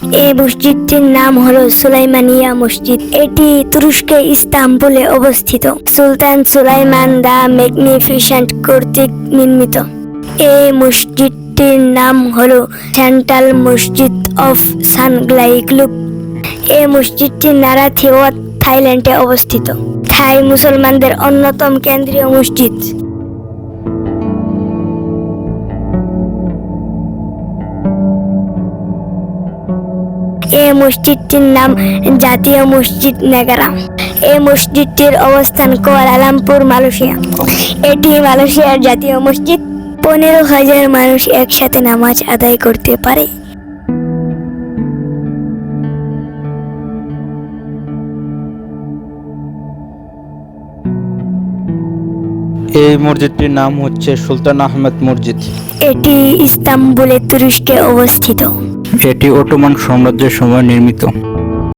এই মসজিদটির নাম হলো সুলাইমানিয়া মসজিদ। এটি তুরস্কের ইস্তাম্বুলে অবস্থিত। সুলতান সুলাইমান দা ম্যাগনিফিসেন্ট কর্তৃক নির্মিত। এই মসজিদটির নাম হলো সেন্ট্রাল মসজিদ অফ সানগ্লাইগ্লুক এই মসজিদটি নারাথিওয়া থাইল্যান্ডে অবস্থিত। থাই মুসলমানদের অন্যতম কেন্দ্রীয় মসজিদ। এই মসজিদটির নাম জাতীয় মসজিদ নেগারা। এই মসজিদটির অবস্থান কুয়ালালামপুর মালয়েশিয়া। এটি মালয়েশিয়ার জাতীয় মসজিদ। পনেরো হাজার মানুষ একসাথে নামাজ আদায় করতে পারে। এই মসজিদটির নাম হচ্ছে সুলতান আহমেদ মসজিদ। এটি ইস্তাম্বুলে তুরস্কে অবস্থিত। এটি অটোমান সাম্রাজ্যের সময় নির্মিত।